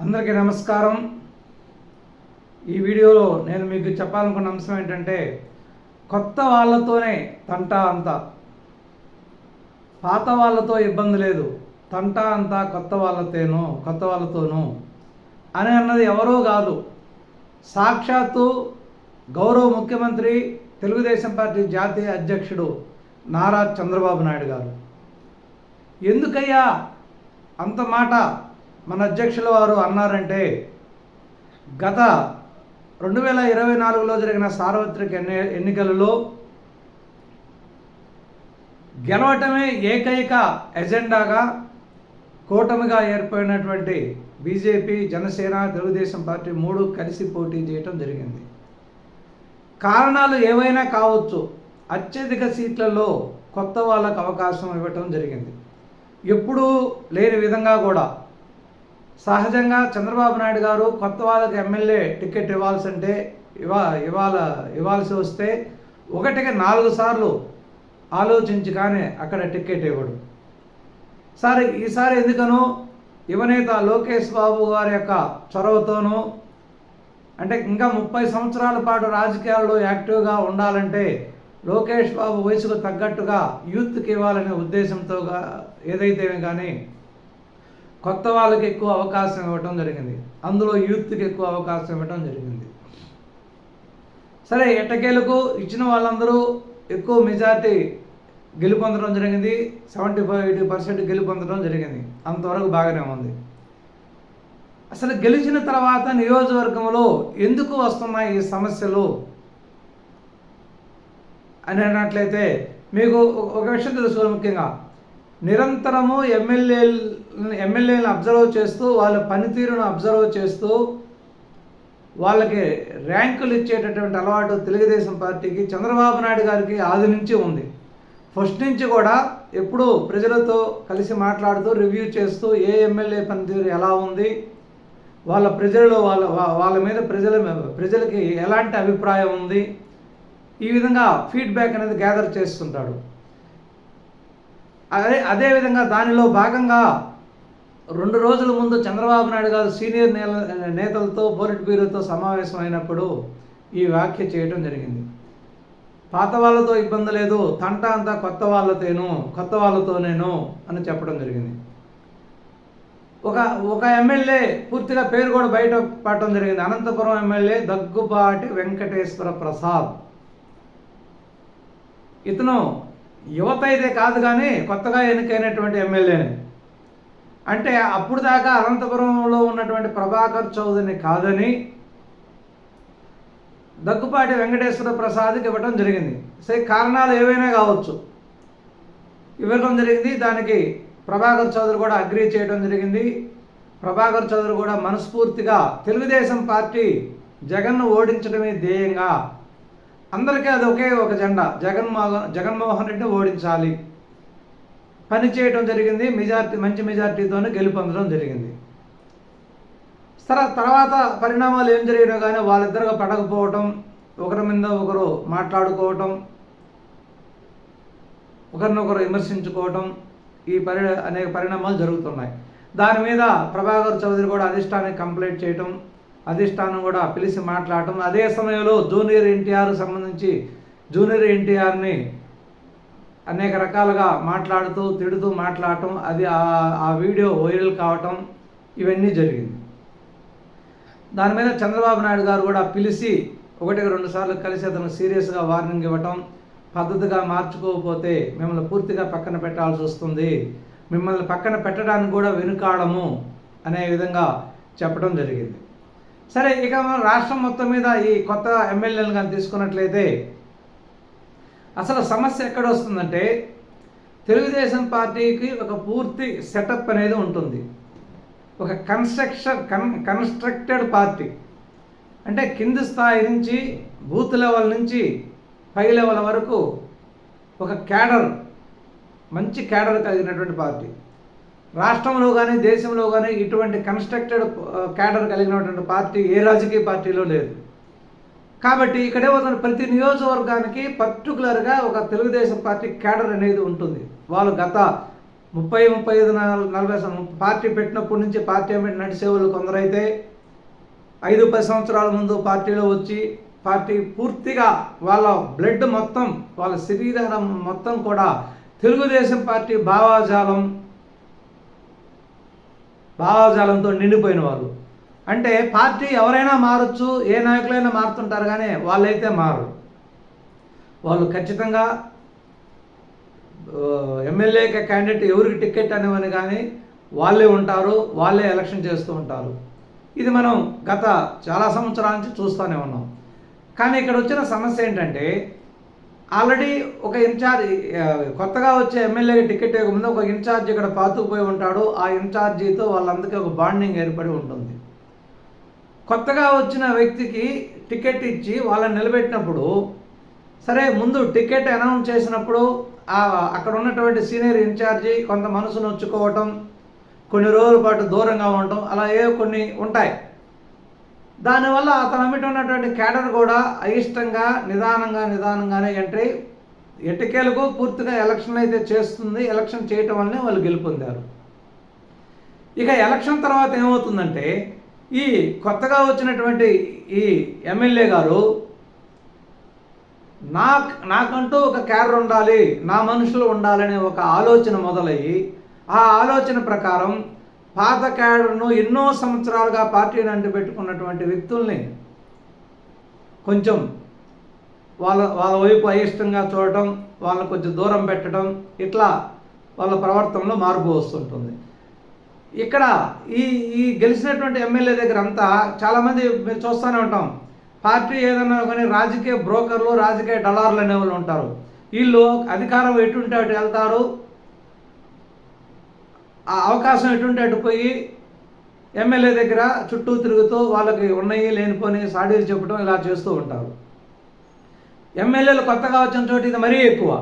అందరికీ నమస్కారం. ఈ వీడియోలో నేను మీకు చెప్పాలనుకున్న అంశం ఏంటంటే కొత్త వాళ్ళతోనే తంట అంతా. పాత వాళ్ళతో ఇబ్బంది లేదు. తంట అంతా కొత్త వాళ్ళతోనూ కొత్త వాళ్ళతోనూ అని అన్నది ఎవరో కాదు. సాక్షాత్తు గౌరవ ముఖ్యమంత్రి తెలుగుదేశం పార్టీ జాతీయ అధ్యక్షుడు నారా చంద్రబాబు నాయుడు గారు. ఎందుకయ్యా? అంత మాట మన అధ్యక్షుల వారు అన్నారంటే గత రెండు వేల ఇరవై నాలుగులో జరిగిన సార్వత్రిక ఎన్ని ఎన్నికలలో గెలవటమే ఏకైక ఎజెండాగా కూటమిగా ఏర్పడినటువంటి బీజేపీ జనసేన తెలుగుదేశం పార్టీ మూడు కలిసి పోటీ చేయటం జరిగింది. కారణాలు ఏవైనా కావచ్చు అత్యధిక సీట్లలో కొత్త వాళ్ళకు అవకాశం ఇవ్వటం జరిగింది. ఎప్పుడూ లేని విధంగా కూడా సహజంగా చంద్రబాబు నాయుడు గారు కొత్త వాళ్ళకి ఎమ్మెల్యే టికెట్ ఇవ్వాల్సి అంటే ఇవా ఇవాళ ఇవ్వాల్సి వస్తే ఒకటికి నాలుగు సార్లు ఆలోచించి కానీ అక్కడ టికెట్ ఇవ్వడు. సార్ ఈసారి ఎందుకనో యువనేత లోకేష్ బాబు గారి యొక్క చొరవతోనూ అంటే ఇంకా ముప్పై సంవత్సరాల పాటు రాజకీయాల్లో యాక్టివ్గా ఉండాలంటే లోకేష్ బాబు వయసుకు తగ్గట్టుగా యూత్కి ఇవ్వాలనే ఉద్దేశంతో ఏదైతే కానీ కొత్త వాళ్ళకి ఎక్కువ అవకాశం ఇవ్వటం జరిగింది. అందులో యూత్కి ఎక్కువ అవకాశం ఇవ్వటం జరిగింది. సరే ఎట్టకేలకు ఇచ్చిన వాళ్ళందరూ ఎక్కువ మెజార్టీ గెలుపొందడం జరిగింది. సెవెంటీ ఫైవ్ ఎయిటీ పర్సెంట్ గెలుపొందడం జరిగింది. అంతవరకు బాగానే ఉంది. అసలు గెలిచిన తర్వాత నియోజకవర్గంలో ఎందుకు వస్తున్నాయి ఈ సమస్యలు అని అన్నట్లయితే మీకు ఒక- విషయం తెలుసుకోవాలి ముఖ్యంగా. నిరంతరము ఎమ్మెల్యేలు ఎమ్మెల్యేలను అబ్జర్వ్ చేస్తూ వాళ్ళ పనితీరును అబ్జర్వ్ చేస్తూ వాళ్ళకి ర్యాంకులు ఇచ్చేటటువంటి అలవాటు తెలుగుదేశం పార్టీకి చంద్రబాబు నాయుడు గారికి ఆది నుంచి ఉంది. ఫస్ట్ నుంచి కూడా ఎప్పుడూ ప్రజలతో కలిసి మాట్లాడుతూ రివ్యూ చేస్తూ ఏ ఎమ్మెల్యే పనితీరు ఎలా ఉంది వాళ్ళ ప్రజల్లో వాళ్ళ వాళ్ళ మీద ప్రజల ప్రజలకి ఎలాంటి అభిప్రాయం ఉంది ఈ విధంగా ఫీడ్బ్యాక్ అనేది గ్యాదర్ చేస్తుంటాడు. అదే అదేవిధంగా దానిలో భాగంగా రెండు రోజుల ముందు చంద్రబాబు నాయుడు గారు సీనియర్ నేల నేతలతో పోలిట్ బ్యూరోతో సమావేశం అయినప్పుడు ఈ వ్యాఖ్య చేయడం జరిగింది. పాత వాళ్ళతో ఇబ్బంది లేదు తంట అంతా కొత్త వాళ్ళతోను కొత్త వాళ్ళతోనేను అని చెప్పడం జరిగింది. ఒక ఒక ఎమ్మెల్యే పూర్తిగా పేరు కూడా బయట పడటం జరిగింది. అనంతపురం ఎమ్మెల్యే దగ్గుపాటి వెంకటేశ్వర ప్రసాద్. ఇతను యువత అయితే కాదు కానీ కొత్తగా ఎన్నికైనటువంటి ఎమ్మెల్యేనే. అంటే అప్పుడు దాకా అనంతపురంలో ఉన్నటువంటి ప్రభాకర్ చౌదరిని కాదని దగ్గుపాటి వెంకటేశ్వర ప్రసాద్కి ఇవ్వటం జరిగింది. సరే కారణాలు ఏవైనా కావచ్చు. ఇవ్వడం జరిగింది. దానికి ప్రభాకర్ చౌదరి కూడా అగ్రీ చేయడం జరిగింది. ప్రభాకర్ చౌదరి కూడా మనస్ఫూర్తిగా తెలుగుదేశం పార్టీ జగన్ను ఓడించడమే ధ్యేయంగా అందరికీ అది ఒకే ఒక జెండా. జగన్మోహన్ జగన్మోహన్ రెడ్డిని ఓడించాలి. పని చేయడం జరిగింది మెజార్టీ మంచి మెజార్టీతోనే గెలుపొందడం జరిగింది. సరే తర్వాత పరిణామాలు ఏం జరిగినా కానీ వాళ్ళిద్దరుగా పడకపోవటం ఒకరి మీద ఒకరు మాట్లాడుకోవటం ఒకరినొకరు విమర్శించుకోవటం ఈ పరి అనేక పరిణామాలు జరుగుతున్నాయి. దాని మీద ప్రభాకర్ చౌదరి కూడా అధిష్టానానికి కంప్లైంట్ చేయటం అధిష్టానం కూడా పిలిచి మాట్లాడటం అదే సమయంలో జూనియర్ ఎన్టీఆర్ సంబంధించి జూనియర్ ఎన్టీఆర్ని అనేక రకాలుగా మాట్లాడుతూ తిడుతూ మాట్లాడటం అది ఆ- వీడియో వైరల్ కావటం ఇవన్నీ జరిగింది. దాని మీద చంద్రబాబు నాయుడు గారు కూడా పిలిచి ఒకటికి రెండు సార్లు కలిసి అతను సీరియస్గా వార్నింగ్ ఇవ్వటం పద్ధతిగా మార్చుకోకపోతే మిమ్మల్ని పూర్తిగా పక్కన పెట్టాల్సి వస్తుంది మిమ్మల్ని పక్కన పెట్టడానికి కూడా వెనుకాడము అనే విధంగా చెప్పడం జరిగింది. సరే ఇక మనం రాష్ట్రం మొత్తం మీద ఈ కొత్త ఎమ్మెల్యేలు కానీ తీసుకున్నట్లయితే అసలు సమస్య ఎక్కడ వస్తుందంటే తెలుగుదేశం పార్టీకి ఒక పూర్తి సెటప్ అనేది ఉంటుంది. ఒక కన్స్ట్రక్షన్ కన్ కన్స్ట్రక్టెడ్ పార్టీ. అంటే కింది స్థాయి నుంచి బూత్ లెవెల్ నుంచి పై లెవెల్ వరకు ఒక క్యాడర్ మంచి క్యాడర్ కలిగినటువంటి పార్టీ. రాష్ట్రంలో కానీ దేశంలో కానీ ఇటువంటి కన్స్ట్రక్టెడ్ క్యాడర్ కలిగినటువంటి పార్టీ ఏ రాజకీయ పార్టీలో లేదు. కాబట్టి ఇక్కడే ఉన్న ప్రతి నియోజకవర్గానికి పర్టికులర్గా ఒక తెలుగుదేశం పార్టీ క్యాడర్ అనేది ఉంటుంది. వాళ్ళు గత ముప్పై ముప్పై ఐదు నలభై సం- పార్టీ పెట్టినప్పటి నుంచి పార్టీ వెంబడి నడిచే వాళ్ళు కొందరైతే ఐదు పది సంవత్సరాల ముందు పార్టీలో వచ్చి పార్టీ పూర్తిగా వాళ్ళ బ్లడ్ మొత్తం వాళ్ళ శరీరం మొత్తం కూడా తెలుగుదేశం పార్టీ భావాజాలం భావాజాలంతో నిండిపోయిన వాళ్ళు. అంటే పార్టీ ఎవరైనా మారచ్చు ఏ నాయకులైనా మారుతుంటారు కానీ వాళ్ళైతే మారు వాళ్ళు ఖచ్చితంగా ఎమ్మెల్యే క్యాండిడేట్ ఎవరికి టికెట్ అనేవని కానీ వాళ్ళే ఉంటారు వాళ్ళే ఎలక్షన్ చేస్తూ ఉంటారు. ఇది మనం గత చాలా సంవత్సరాల నుంచి చూస్తూనే ఉన్నాం. కానీ ఇక్కడ వచ్చిన సమస్య ఏంటంటే ఆల్రెడీ ఒక ఇన్ఛార్జ్ కొత్తగా వచ్చే ఎమ్మెల్యేకి టికెట్ ఇవ్వకముందు ఒక ఇన్ఛార్జ్ ఇక్కడ పాతుకుపోయి ఉంటాడు. ఆ ఇన్ఛార్జీతో వాళ్ళందరికీ ఒక బాండింగ్ ఏర్పడి ఉంటుంది. కొత్తగా వచ్చిన వ్యక్తికి టికెట్ ఇచ్చి వాళ్ళని నిలబెట్టినప్పుడు సరే ముందు టికెట్ అనౌన్స్ చేసినప్పుడు అక్కడ ఉన్నటువంటి సీనియర్ ఇన్ఛార్జి కొంత మనసు నొచ్చుకోవటం కొన్ని రోజుల పాటు దూరంగా ఉండటం అలా ఏ కొన్ని ఉంటాయి. దానివల్ల అతను అమ్మిటి ఉన్నటువంటి క్యాడర్ కూడా అయిష్టంగా నిదానంగా నిదానంగానే ఎంట్రీ ఎట్టకేలకు పూర్తిగా ఎలక్షన్ అయితే చేస్తుంది ఎలక్షన్ చేయటం వల్లనే వాళ్ళు గెలుపొందారు. ఇక ఎలక్షన్ తర్వాత ఏమవుతుందంటే ఈ కొత్తగా వచ్చినటువంటి ఈ ఎమ్మెల్యే గారు నా నాకంటూ ఒక క్యారర్ ఉండాలి నా మనుషులు ఉండాలనే ఒక ఆలోచన మొదలయ్యి ఆ ఆలోచన ప్రకారం పాత క్యాడర్ను ఎన్నో సంవత్సరాలుగా పార్టీని అంటిపెట్టుకున్నటువంటి వ్యక్తుల్ని కొంచెం వాళ్ళ వాళ్ళ వైపు అయిష్టంగా చూడటం వాళ్ళని కొంచెం దూరం పెట్టడం ఇట్లా వాళ్ళ ప్రవర్తనలో మార్పు వస్తుంటుంది. ఇక్కడ ఈ ఈ గెలిచినటువంటి ఎమ్మెల్యే దగ్గర అంతా చాలామంది మేము చూస్తూనే ఉంటాం. పార్టీ ఏదన్నా కానీ రాజకీయ బ్రోకర్లు రాజకీయ డలార్లు అనే వాళ్ళు ఉంటారు. వీళ్ళు అధికారం ఎటుంటే అటు వెళ్తారు. ఆ అవకాశం ఎటుంటే అటు పోయి ఎమ్మెల్యే దగ్గర చుట్టూ తిరుగుతూ వాళ్ళకి ఉన్నాయి లేనిపోని సాడీలు చెప్పడం ఇలా చేస్తూ ఉంటారు. ఎమ్మెల్యేలు కొత్తగా వచ్చిన చోటు ఇది మరీ ఎక్కువ.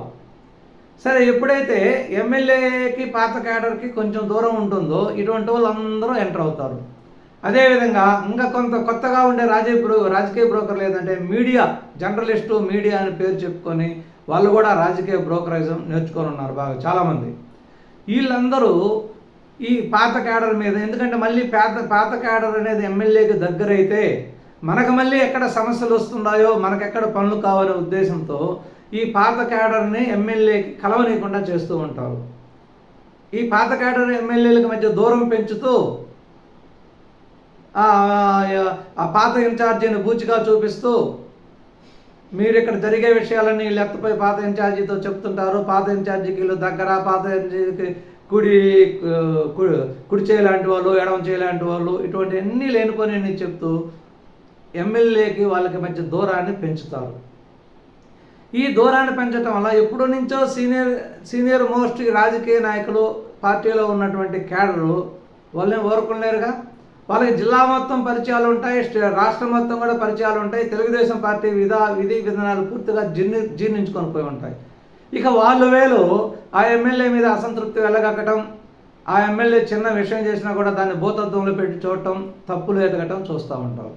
సరే ఎప్పుడైతే ఎమ్మెల్యేకి పాత క్యాడర్కి కొంచెం దూరం ఉంటుందో ఇటువంటి వాళ్ళందరూ ఎంటర్ అవుతారు. అదేవిధంగా ఇంకా కొంత కొత్తగా ఉండే రాజకీయ బ్రో రాజకీయ బ్రోకర్ లేదంటే మీడియా జర్నలిస్టు మీడియా అని పేరు చెప్పుకొని వాళ్ళు కూడా రాజకీయ బ్రోకరైజం నేర్చుకొని ఉన్నారు బాగా చాలామంది. వీళ్ళందరూ ఈ పాత క్యాడర్ మీద ఎందుకంటే మళ్ళీ పాత పాత క్యాడర్ అనేది ఎమ్మెల్యేకి దగ్గరైతే మనకు మళ్ళీ ఎక్కడ సమస్యలు వస్తున్నాయో మనకు ఎక్కడ పనులు కావాలనే ఉద్దేశంతో ఈ పాత క్యాడర్ని ఎమ్మెల్యేకి కలవనీయకుండా చేస్తూ ఉంటారు. ఈ పాత క్యాడర్ ఎమ్మెల్యేలకు మధ్య దూరం పెంచుతూ ఆ పాత ఇన్ఛార్జీని బూచిగా చూపిస్తూ మీరు ఇక్కడ జరిగే విషయాలన్నీ వీళ్ళు పాత ఇన్ఛార్జీతో చెప్తుంటారు పాత ఇన్ఛార్జీకి దగ్గర పాత ఇన్ఛార్జీకి కుడి కు- కుడి చేయలాంటి వాళ్ళు ఎడమ చేయలాంటి వాళ్ళు ఇటువంటి అన్నీ లేనిపోని చెప్తూ ఎమ్మెల్యేకి వాళ్ళకి మధ్య దూరాన్ని పెంచుతారు. ఈ దూరాన్ని పెంచడం వల్ల ఎప్పటి నుంచో సీనియర్ సీనియర్ మోస్ట్ రాజకీయ నాయకులు పార్టీలో ఉన్నటువంటి క్యాడరు వాళ్ళని ఓరుకునేరుగా వాళ్ళకి జిల్లా మొత్తం పరిచయాలు ఉంటాయి రాష్ట్రం మొత్తం కూడా పరిచయాలు ఉంటాయి తెలుగుదేశం పార్టీ విధా విధి విధానాలు పూర్తిగా జీర్ణి జీర్ణించుకొని పోయి ఉంటాయి. ఇక వాళ్ళు వేలు ఆ ఎమ్మెల్యే మీద అసంతృప్తి వెళ్ళగక్కటం ఆ ఎమ్మెల్యే చిన్న విషయం చేసినా కూడా దాన్ని భూతత్వంలో పెట్టి చూడటం తప్పులు ఎదగటం చూస్తూ ఉంటారు.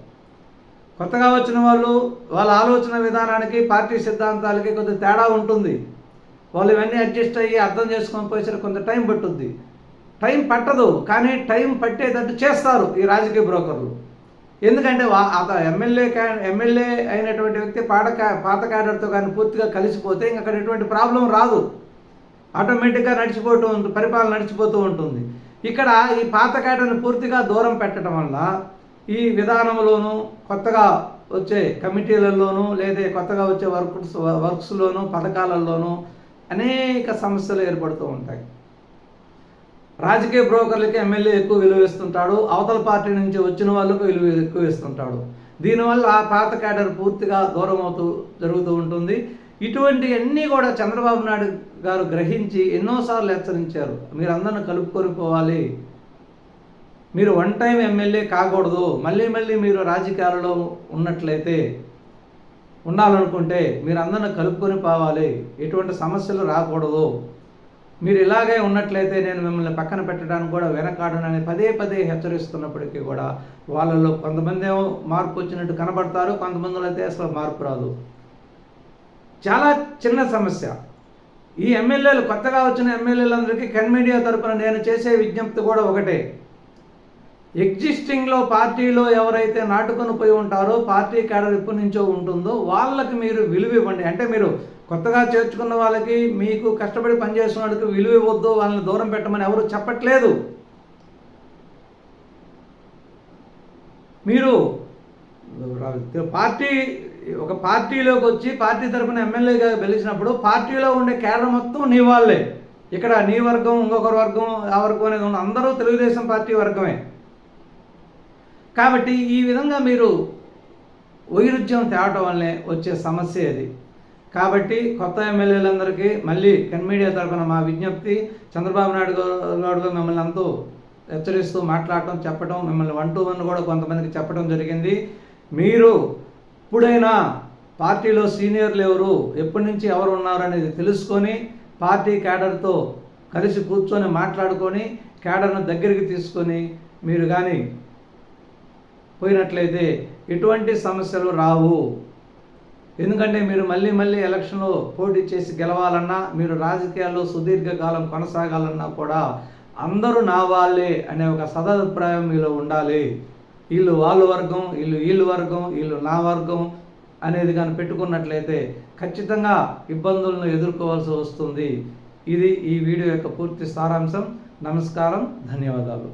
కొత్తగా వచ్చిన వాళ్ళు వాళ్ళ ఆలోచన విధానానికి పార్టీ సిద్ధాంతాలకి కొంచెం తేడా ఉంటుంది. వాళ్ళు ఇవన్నీ అడ్జస్ట్ అయ్యి అర్థం చేసుకొని పోయేసరికి కొంత టైం పట్టుద్ది. టైం పట్టదు కానీ టైం పట్టేటట్టు చేస్తారు ఈ రాజకీయ బ్రోకర్లు. ఎందుకంటే అత ఎమ్మెల్యే క్యా ఎమ్మెల్యే అయినటువంటి వ్యక్తి పాత క్యా పాత క్యాడర్తో కానీ పూర్తిగా కలిసిపోతే ఇంక అక్కడ ఎటువంటి ప్రాబ్లం రాదు. ఆటోమేటిక్గా నడిచిపోతూ ఉంటుంది పరిపాలన నడిచిపోతూ ఉంటుంది. ఇక్కడ ఈ పాత క్యాడర్ని పూర్తిగా దూరం పెట్టడం వల్ల ఈ విధానంలోనూ కొత్తగా వచ్చే కమిటీలలోనూ లేదా కొత్తగా వచ్చే వర్క్స్ వర్క్స్లోనూ పథకాలలోనూ అనేక సమస్యలు ఏర్పడుతూ ఉంటాయి. రాజకీయ బ్రోకర్లకి ఎమ్మెల్యే ఎక్కువ విలువ ఇస్తుంటాడు అవతల పార్టీ నుంచి వచ్చిన వాళ్ళకు విలువ ఎక్కువ ఇస్తుంటాడు. దీనివల్ల ఆ పాత క్యాడర్ పూర్తిగా దూరం అవుతూ జరుగుతూ ఉంటుంది. ఇటువంటి అన్నీ కూడా చంద్రబాబు నాయుడు గారు గ్రహించి ఎన్నోసార్లు హెచ్చరించారు. మీరు అందరిని కలుపుకొని పోవాలి. మీరు వన్ టైం ఎమ్మెల్యే కాకూడదు మళ్ళీ మళ్ళీ మీరు రాజకీయాలలో ఉన్నట్లయితే ఉండాలనుకుంటే మీరు అందరిని కలుపుకొని పోవాలి ఎటువంటి సమస్యలు రాకూడదు. మీరు ఇలాగే ఉన్నట్లయితే నేను మిమ్మల్ని పక్కన పెట్టడానికి కూడా వెనకాడనని పదే పదే హెచ్చరిస్తున్నప్పటికీ కూడా వాళ్ళలో కొంతమంది ఏమో మార్పు వచ్చినట్టు కనబడతారు కొంతమందిలో అయితే అసలు మార్పు రాదు. చాలా చిన్న సమస్య. ఈ ఎమ్మెల్యేలు కొత్తగా వచ్చిన ఎమ్మెల్యేలందరికీ కెన్ మీడియా తరపున నేను చేసే విజ్ఞప్తి కూడా ఒకటే. ఎగ్జిస్టింగ్లో పార్టీలో ఎవరైతే నాటుకొని పోయి ఉంటారో పార్టీ క్యాడర్ ఎప్పటి నుంచో ఉంటుందో వాళ్ళకి మీరు విలువ ఇవ్వండి. అంటే మీరు కొత్తగా చేర్చుకున్న వాళ్ళకి మీకు కష్టపడి పనిచేసిన వాళ్ళకి విలువ ఇవ్వద్దు వాళ్ళని దూరం పెట్టమని ఎవరు చెప్పట్లేదు. మీరు పార్టీ ఒక పార్టీలోకి వచ్చి పార్టీ తరఫున ఎమ్మెల్యేగా గెలిచినప్పుడు పార్టీలో ఉండే కేడర్ మొత్తం నీ వాళ్ళే. ఇక్కడ నీ వర్గం ఇంకొకరి వర్గం ఆ వర్గం అనేది ఉన్న అందరూ తెలుగుదేశం పార్టీ వర్గమే. కాబట్టి ఈ విధంగా మీరు వైరుధ్యం తేవటం వల్లే వచ్చే సమస్య ఇది. కాబట్టి కొత్త ఎమ్మెల్యేలందరికీ మళ్ళీ కెన్ మీడియా తరఫున మా విజ్ఞప్తి చంద్రబాబు నాయుడు గారు మిమ్మల్ని అంతా హెచ్చరిస్తూ మాట్లాడటం చెప్పడం మిమ్మల్ని వన్ టు వన్ కూడా కొంతమందికి చెప్పడం జరిగింది. మీరు ఎప్పుడైనా పార్టీలో సీనియర్లు ఎవరు ఎప్పటి నుంచి ఎవరు ఉన్నారు అనేది తెలుసుకొని పార్టీ క్యాడర్తో కలిసి కూర్చొని మాట్లాడుకొని క్యాడర్ను దగ్గరికి తీసుకొని మీరు కానీ పోయినట్లయితే ఎటువంటి సమస్యలు రావు. ఎందుకంటే మీరు మళ్ళీ మళ్ళీ ఎలక్షన్లో పోటీ చేసి గెలవాలన్నా మీరు రాజకీయాల్లో సుదీర్ఘకాలం కొనసాగాలన్నా కూడా అందరూ నా వాళ్ళే అనే ఒక సదభిప్రాయం మీలో ఉండాలి. వీళ్ళు వాళ్ళ వర్గం వీళ్ళు వీళ్ళు వర్గం వీళ్ళు నా వర్గం అనేది కానీ పెట్టుకున్నట్లయితే ఖచ్చితంగా ఇబ్బందులను ఎదుర్కోవాల్సి వస్తుంది. ఇది ఈ వీడియో యొక్క పూర్తి సారాంశం. నమస్కారం. ధన్యవాదాలు.